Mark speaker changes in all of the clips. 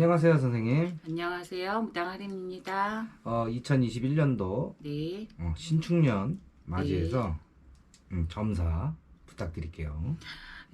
Speaker 1: 안녕하세요, 선생님.
Speaker 2: 안녕하세요. 무당하림입니다.
Speaker 1: 어, 2021년도
Speaker 2: 네.
Speaker 1: 어, 신축년 맞이해서 음, 점사 부탁드릴게요.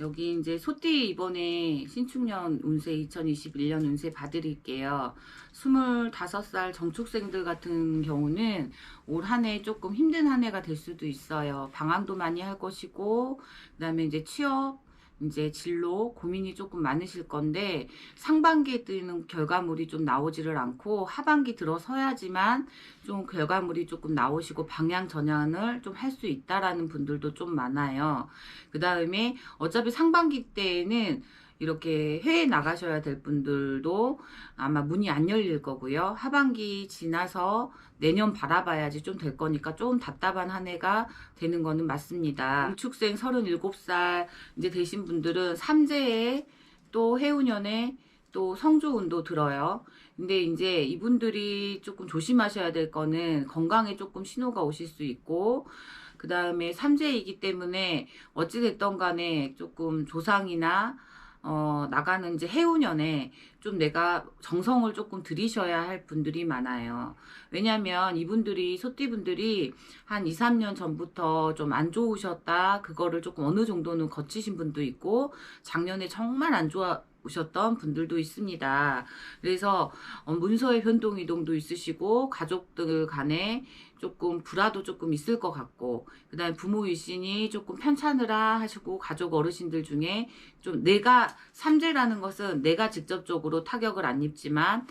Speaker 2: 여기 이제 소띠 이번에 신축년 운세 2021년 운세 봐드릴게요. 25살 정축생들 같은 경우는 올 한 해 조금 힘든 한 해가 될 수도 있어요. 방황도 많이 할 것이고, 그 다음에 이제 취업, 이제 진로 고민이 조금 많으실 건데 상반기에 뜨는 결과물이 좀 나오지를 않고 하반기 들어서야지만 좀 결과물이 조금 나오시고 방향 전환을 좀 할 수 있다라는 분들도 좀 많아요. 그 다음에 어차피 상반기 때에는 이렇게 해외 나가셔야 될 분들도 아마 문이 안 열릴 거고요. 하반기 지나서 내년 바라봐야지 좀 될 거니까 좀 답답한 한 해가 되는 거는 맞습니다. 응축생 37살 이제 되신 분들은 삼재에 또 해운년에 또 성조운도 들어요. 근데 이제 이분들이 조금 조심하셔야 될 거는 건강에 조금 신호가 오실 수 있고 그 다음에 삼재이기 때문에 어찌됐던 간에 조금 조상이나 어, 나가는 이제 해운년에 좀 내가 정성을 조금 들이셔야 할 분들이 많아요. 왜냐면 이분들이, 소띠분들이 한 2, 3년 전부터 좀 안 좋으셨다. 그거를 조금 어느 정도는 거치신 분도 있고, 작년에 정말 안 좋아, 오셨던 분들도 있습니다. 그래서 어, 문서의 변동 이동도 있으시고 가족들 간에 조금 불화도 조금 있을 것 같고 그 다음에 부모 일신이 조금 편찮으라 하시고 가족 어르신들 중에 좀 내가 삼재라는 것은 내가 직접적으로 타격을 안 입지만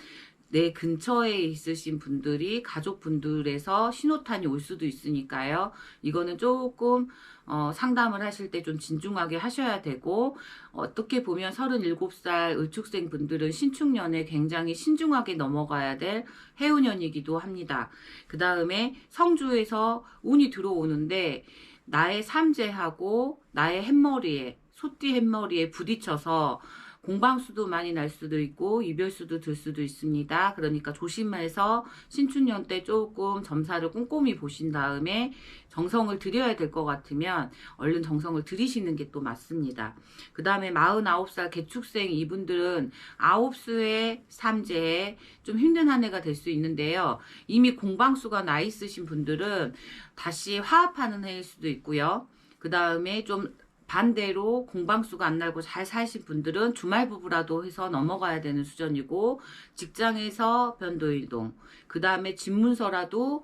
Speaker 2: 내 근처에 있으신 분들이 가족분들에서 신호탄이 올 수도 있으니까요. 이거는 조금 어, 상담을 하실 때 좀 진중하게 하셔야 되고 어떻게 보면 37살 을축생 분들은 신축년에 굉장히 신중하게 넘어가야 될 해운년이기도 합니다. 그 다음에 성주에서 운이 들어오는데 나의 삼재하고 나의 햇머리에 소띠 햇머리에 부딪혀서 공방수도 많이 날 수도 있고 이별수도 들 수도 있습니다. 그러니까 조심해서 신축년 때 조금 점사를 꼼꼼히 보신 다음에 정성을 들여야 될 것 같으면 얼른 정성을 들이시는 게 또 맞습니다. 그 다음에 49살 개축생 이분들은 아홉수의 삼재에 좀 힘든 한 해가 될 수 있는데요. 이미 공방수가 나 있으신 분들은 다시 화합하는 해일 수도 있고요. 그 다음에 좀 반대로 공방수가 안 날고 잘 사신 분들은 주말 부부라도 해서 넘어가야 되는 수준이고 직장에서 변도일동 그 다음에 집문서라도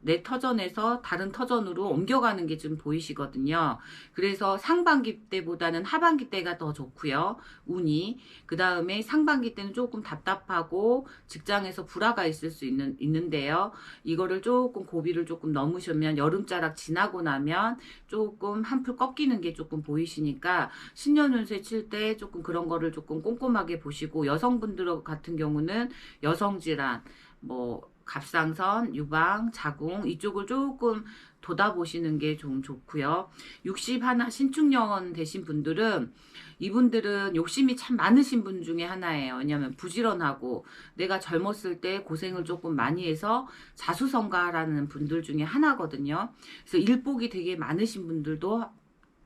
Speaker 2: 내 터전에서 다른 터전으로 옮겨가는 게 좀 보이시거든요. 그래서 상반기 때보다는 하반기 때가 더 좋고요. 운이. 그 다음에 상반기 때는 조금 답답하고 직장에서 불화가 있을 수 있는, 있는데요. 이거를 조금 고비를 조금 넘으시면 여름자락 지나고 나면 조금 한풀 꺾이는 게 조금 보이시니까 신년운세 칠 때 조금 그런 거를 조금 꼼꼼하게 보시고 여성분들 같은 경우는 여성 질환, 뭐 갑상선, 유방, 자궁 이쪽을 조금 돋아보시는 게 좀 좋고요. 61 신축년 되신 분들은 이분들은 욕심이 참 많으신 분 중에 하나예요. 왜냐하면 부지런하고 내가 젊었을 때 고생을 조금 많이 해서 자수성가라는 분들 중에 하나거든요. 그래서 일복이 되게 많으신 분들도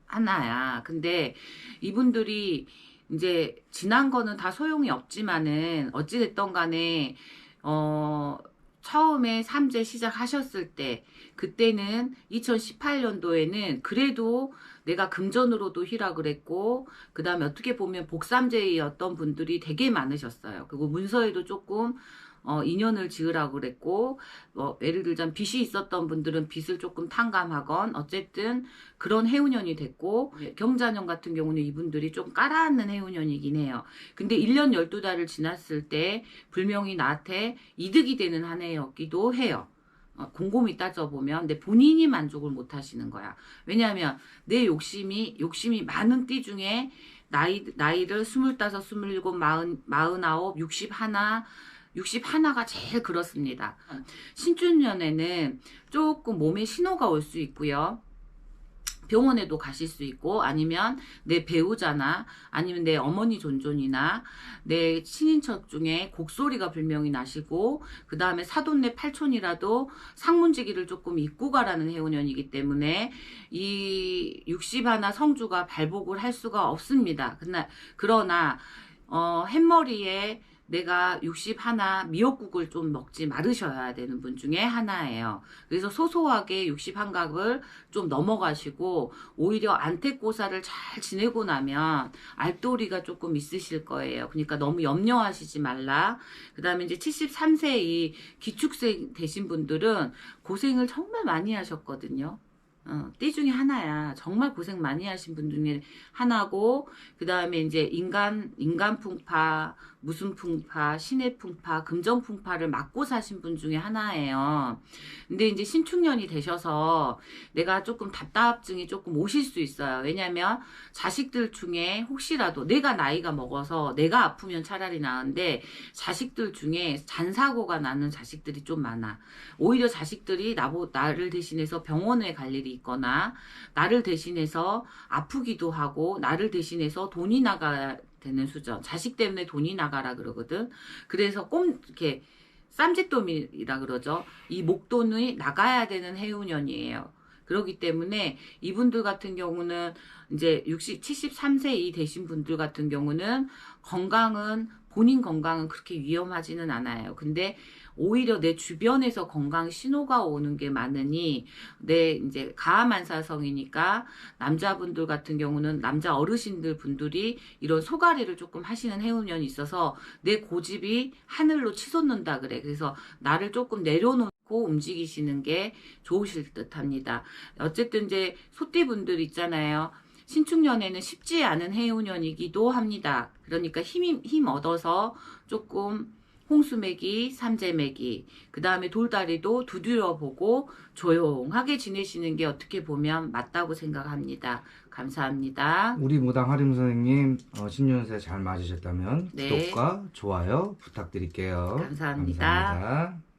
Speaker 2: 하나야. 근데 이분들이 이제 지난 거는 다 소용이 없지만은 어찌됐던 간에 어 처음에 삼재 시작하셨을 때 그때는 2018년도에는 그래도 내가 금전으로도 희락을 했고 그 다음에 어떻게 보면 복삼재였던 분들이 되게 많으셨어요. 그리고 문서에도 조금 어, 인연을 지으라고 그랬고, 뭐, 예를 들자면 빚이 있었던 분들은 빚을 조금 탕감하건, 어쨌든 그런 해운년이 됐고, 경자년 같은 경우는 이분들이 좀 깔아앉는 해운년이긴 해요. 근데 1년 12달을 지났을 때, 불명히 나한테 이득이 되는 한 해였기도 해요. 어, 곰곰이 따져보면, 근데 본인이 만족을 못 하시는 거야. 왜냐하면 내 욕심이, 욕심이 많은 띠 중에 나이, 나이를 25, 27, 40, 49, 61, 61가 제일 그렇습니다. 신춘년에는 조금 몸에 신호가 올 수 있고요. 병원에도 가실 수 있고 아니면 내 배우자나 아니면 내 어머니 존존이나 내 친인척 중에 곡소리가 분명히 나시고 그 다음에 사돈네 팔촌이라도 상문지기를 조금 입고 가라는 해운년이기 때문에 이 60하나 성주가 발복을 할 수가 없습니다. 그러나, 그러나 어, 햇머리에 내가 60 하나 미역국을 좀 먹지 말으셔야 되는 분 중에 하나예요. 그래서 소소하게 60 한갑을 좀 넘어가시고 오히려 안택고사를 잘 지내고 나면 알도리가 조금 있으실 거예요. 그러니까 너무 염려하시지 말라. 그 다음에 이제 73세 이 기축생 되신 분들은 고생을 정말 많이 하셨거든요. 어, 띠 중에 하나야. 정말 고생 많이 하신 분 중에 하나고, 그 다음에 이제 인간, 인간 풍파, 무슨 풍파, 신의 풍파, 금전 풍파를 맞고 사신 분 중에 하나예요. 근데 이제 신축년이 되셔서 내가 조금 답답증이 조금 오실 수 있어요. 왜냐면 자식들 중에 혹시라도 내가 나이가 먹어서 내가 아프면 차라리 나은데 자식들 중에 잔사고가 나는 자식들이 좀 많아. 오히려 자식들이 나보, 나를 대신해서 병원에 갈 일이 있거나 나를 대신해서 아프기도 하고 나를 대신해서 돈이 나가야 되는 수준. 자식 때문에 돈이 나가라 그러거든. 그래서 꼼 이렇게 쌈짓돈이라 그러죠. 이 목돈이 나가야 되는 해운년이에요. 그렇기 때문에 이분들 같은 경우는 이제 60, 73세 이 되신 분들 같은 경우는 건강은 본인 건강은 그렇게 위험하지는 않아요. 근데 오히려 내 주변에서 건강 신호가 오는 게 많으니 내 이제 가만사성이니까 남자분들 같은 경우는 남자 어르신들 분들이 이런 소가리를 조금 하시는 해운년이 있어서 내 고집이 하늘로 치솟는다 그래. 그래서 나를 조금 내려놓고 움직이시는 게 좋으실 듯 합니다. 어쨌든 이제 소띠분들 있잖아요. 신축년에는 쉽지 않은 해운년이기도 합니다. 그러니까 힘, 힘 얻어서 조금 홍수매기, 삼재매기, 그 다음에 돌다리도 두드려보고 조용하게 지내시는 게 어떻게 보면 맞다고 생각합니다. 감사합니다.
Speaker 1: 우리 무당 하림 선생님 어, 신년세 잘 맞으셨다면
Speaker 2: 네.
Speaker 1: 구독과 좋아요 부탁드릴게요.
Speaker 2: 감사합니다.
Speaker 1: 감사합니다.